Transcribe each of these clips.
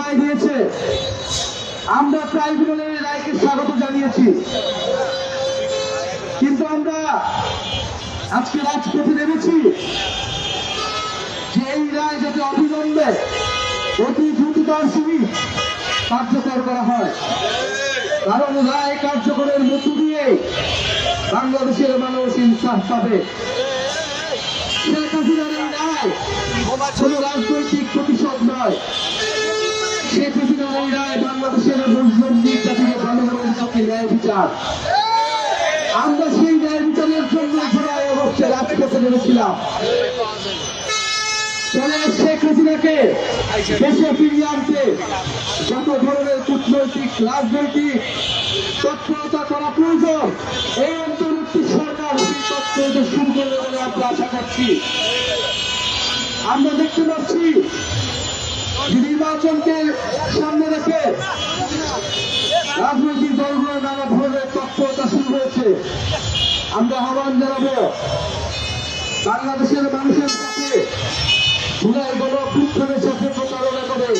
রায় দিয়েছে। আমরা ট্রাইব্যুনালের রায়কে স্বাগত জানিয়েছি। কিন্তু আমরা আজকে রাজপথে নেমেছি যে এই রায় যাতে অবিলম্বে অতি দ্রুততার সহিত কার্যকর করা হয়। কারণ রায় কার্যকরের মধ্য দিয়ে বাংলাদেশের মানুষ ইনসাফ পাবে। শেখ হাসিনার এই রায় কোনো রাজনৈতিক প্রতিশোধ নয়। আমরা সেই ন্যায় বিচারের জন্য জুলাই অগস্টে রাজপথে শেখ হাসিনাকে দেশে ফিরিয়ে আনতে যত ধরনের কূটনৈতিক রাজনৈতিক তৎপরতা করা প্রয়োজন এই অন্তর্বর্তী সরকার সেই তৎপরতা শুরু করবে বলে আমরা আশা করছি আমরা দেখতে পাচ্ছি নির্বাচনকে সামনে রেখে রাজনৈতিক দলগুলো নানা ধরনের তৎপরতা শুরু হয়েছে। আমরা আহ্বান জানাব, বাংলাদেশের মানুষের কাছে জুলাই গণপুত্রের সাথে প্রতারণা করে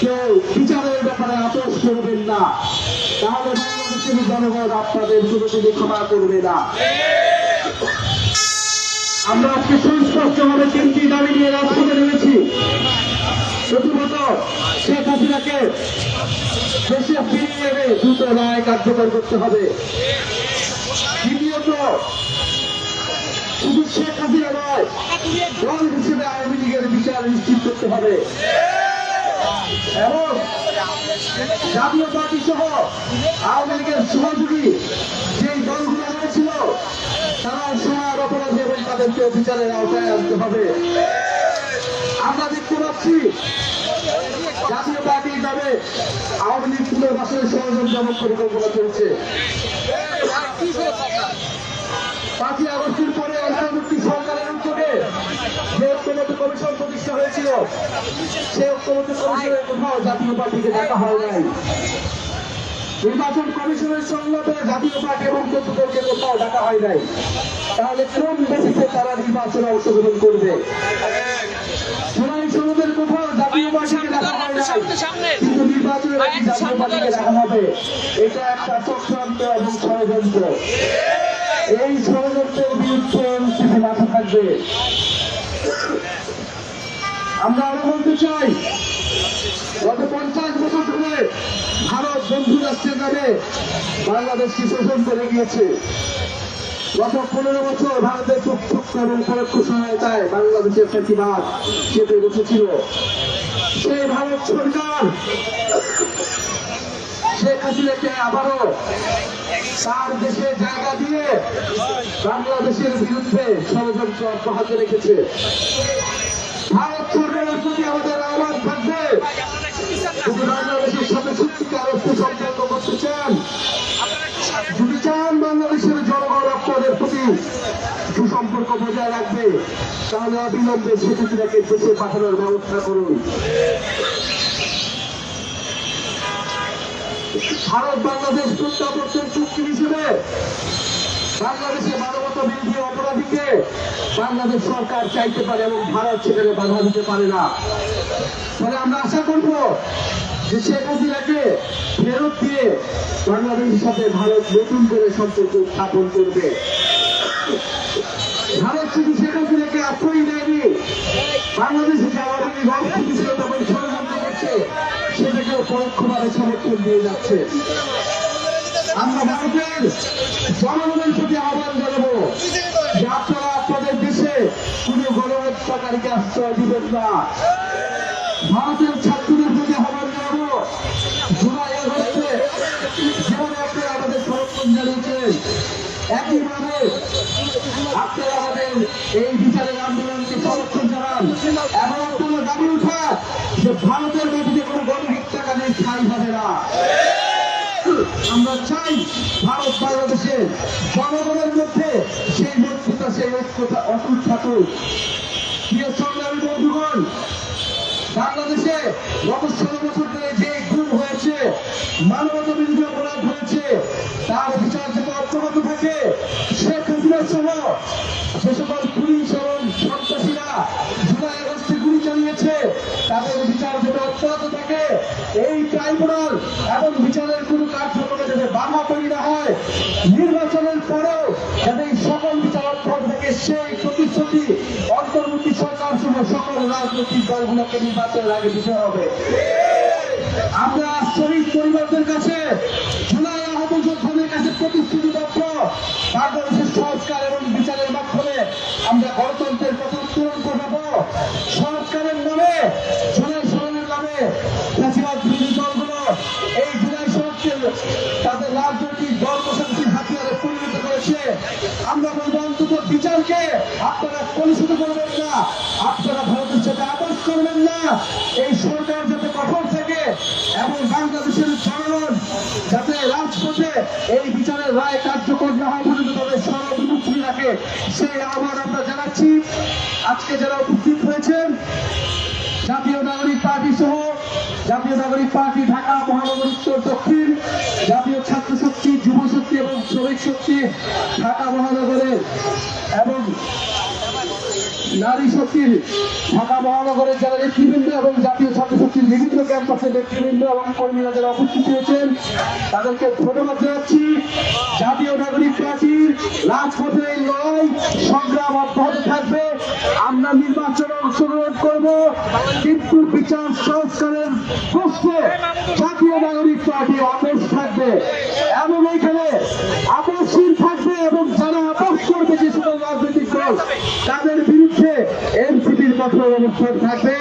কেউ বিচারের ব্যাপারে আপোষ করবেন না। তাহলে বাংলাদেশের জনগণ আপনাদের কোনোদিনই ক্ষমা করবে না। আমরা আজকে সুস্পষ্টভাবে তিনটি দাবি নিয়ে রাজপথে নেমেছি। শেখ হাসিনাকে দেশে ফিরিয়ে এনে দ্রুত রায় কার্যকর করতে হবে। দ্বিতীয়ত, শুধু শেখ হাসিনা নয়, দল হিসেবে আওয়ামী লীগের বিচার নিশ্চিত করতে হবে। এবং জাতীয় পার্টি সহ আওয়ামী লীগের সহযোগী যে দলগুলো রয়েছিল তারা সময়ের অপরাধী এবং তাদেরকে বিচারের আওতায় আনতে হবে। আমরা দেখতে পাচ্ছি জাতীয় পার্টির আওয়ামী লীগ পরিকল্পনা চলছে। পাঁচই আগস্টের পরে অন্তর্বর্তী সরকারের উদ্যোগে যে ঐক্যমত কমিশন প্রতিষ্ঠা হয়েছিল সে ঐক্যমত কমিশনের কোথাও জাতীয় পার্টিকে দেখা হয় নাই। নির্বাচন কমিশনের সংলাপে জাতীয় পার্টি এবং চতুর্দলকে কোথাও ডাকা হয় নাই। তাহলে কোন বেসিসে তারা নির্বাচনে অংশগ্রহণ করবে? শুনানি পার্টিকে এটা একটা চক্রান্ত এবং ষড়যন্ত্র। এই ষড়যন্ত্রের বিরুদ্ধে মাথা থাকবে। আমরা আরও বলতে চাই গত পঞ্চাশ বছর ধরে ভারত বন্ধু রাষ্ট্রের নামে বাংলাদেশকে শোষণ করে গিয়েছে গত পনেরো বছর ভারতের প্রত্যক্ষ এবং পরোক্ষ সহায়তায় বাংলাদেশের ফেসিবাদ চেপে বসেছিল। সেই ভারত সরকার। শেখ হাসিনাকে আবারও তার দেশে জায়গা দিয়ে বাংলাদেশের বিরুদ্ধে ষড়যন্ত্র অব্যাহত রেখেছে। সুসম্পর্ক বজায় রাখবে, তাহলে অবিলম্বে শেখ দেশে পাঠানোর ব্যবস্থা করুন। ভারত বাংলাদেশ প্রত্যাবর্তন চুক্তি হিসেবে বাংলাদেশে মানবতা বিরোধী অপরাধীকে বাংলাদেশ সরকার চাইতে পারে এবং ভারত সেখানে বাধা দিতে পারে না। ফলে আমরা আশা করব যে শেখ হাসিনাকে ফেরত দিয়ে বাংলাদেশের সাথে ভারত নতুন করে সম্পর্ক স্থাপন করবে। ভারত শুধু শেখ হাসিনাকে আশ্রয় দেয়নি, বাংলাদেশে আওয়ামী লীগ অস্থিতিশীলতা এবং ষড়যন্ত্র করছে সেটাকেও পরোক্ষভাবে সমর্থন দিয়ে যাচ্ছে। আমরা ভারতের জনগণের প্রতি আহ্বান জানাব যে আপনারা আপনাদের দেশে কোন গণহত্যাকারীকে আশ্রয় দিবেন না। ভারতের ছাত্রদের প্রতি আহ্বান জানাব, জুলাই আগস্টে যেভাবে আপনারা আমাদের সমর্থন জানিয়েছেন, একইভাবে আপনারা আমাদের এই বিচারের আন্দোলনকে সমর্থন জানান। এবং আপনারা দাবি উঠা যে ভারতের মাটিতে কোনো গণহত্যাকারীর ঠাই হবে না। আমরা চাই ভারত বাংলাদেশের জনগণের মধ্যে সেই মৈত্রতা সেই ঐক্যতা অটুট থাকুক। প্রিয় যে সকল পুলিশ এবং সন্ত্রাসীরা জুলাই আগস্টে গুলি চালিয়েছে। তাদের বিচার যাতে অব্যাহত থাকে, এই ট্রাইব্যুনাল এবং বিচারের কোনো কার্যক্রমে যাতে বাধা তৈরি না হয়, নির্বাচনের পরেও যাতে এই সকল বিচার অব্যাহত থাকে সেই প্রতিশ্রুতি অন্তর্বর্তী সরকার সহ সকল রাজনৈতিক দলগুলোকে নির্বাচনের আগে দিতে হবে। আমরা শহীদ পরিবারদের কাছে জুলাই আহত যোদ্ধাদের কাছে প্রতিশ্রুতিবদ্ধ তাদের রাজনৈতিক দল হাতিয়ারে পরিণত করেছে। আমরা অন্তত বিচারকে আপনারা কলুষিত করবেন না। আপনারা ভারতের সাথে আপোষ করবেন না। এই সরকার যাতে কঠোর থাকে এবং বাংলাদেশের জনগণ যাতে রাজপথে এই বিচারের রায় কার্যকর না হওয়া পর্যন্ত তাদের সর্ববিমুক্তি রাখে, সেই আহ্বান আমরা জানাচ্ছি। আজকে যারা উপস্থিত হয়েছেন, জাতীয় নাগরিক পার্টি সহ জাতীয় নাগরিক পার্টি ঢাকা মহানগর উত্তর দক্ষিণ, জাতীয় ছাত্র শক্তি, যুব শক্তি এবং শ্রমিক শক্তি ঢাকা মহানগরের এবং নারী শক্তির ঢাকা মহানগরের যারা নেতৃবৃন্দ এবং জাতীয় ছাত্র শক্তির বিভিন্ন ক্যাম্পাসের নেতৃবৃন্দ এবং কর্মীরা যারা উপস্থিত হয়েছেন, তাদেরকে ধন্যবাদ জানাচ্ছি। জাতীয় নাগরিক পার্টির রাজপথে এই লড়াই, সংগ্রাম অব্যাহত থাকবে। আমরা নির্বাচনে অংশগ্রহণ করব, কিন্তু বিচার সংস্কারের প্রশ্নে জাতীয় নাগরিক পার্টি আপোষ থাকবে। এবং এখানে আপোষহীন থাকবে এবং যারা আপোষ করবে যে সকল রাজনৈতিক দল, তাদের বিরুদ্ধে এনসিপির কঠোর অবস্থান থাকবে।